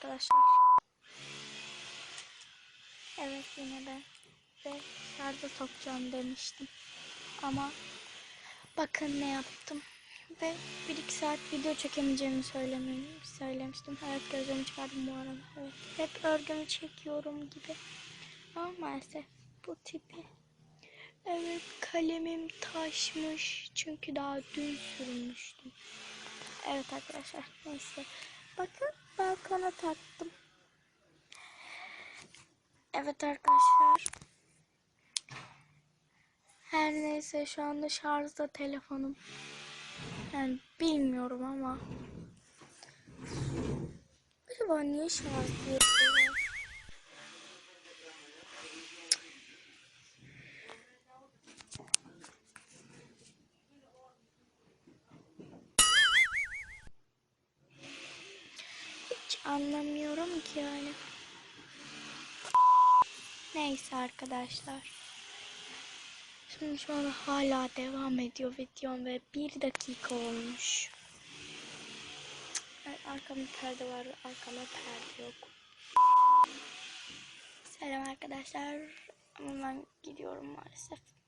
arkadaşlar. Evet yine ben ve şarja sokacağım demiştim. Ama bakın ne yaptım. Ve 1-2 saat video çekemeyeceğimi söylemiştim. Evet gözümü çıkardım bu arada. Evet hep örgümü çekiyorum gibi. Ama maalesef bu tipi. Evet kalemim taşmış. Çünkü daha dün sürmüştüm. Evet arkadaşlar neyse. Bakın balkona taktım. Evet arkadaşlar. Her neyse şu anda şarjda telefonum. Yani bilmiyorum ama. Acaba niye şarj diyor? Anlamıyorum ki yani. Neyse arkadaşlar. Şimdi şu anda hala devam ediyor videom ve bir dakika olmuş. Evet, arkamda perde var, arkamda perde yok. Selam arkadaşlar. Ama ben gidiyorum maalesef.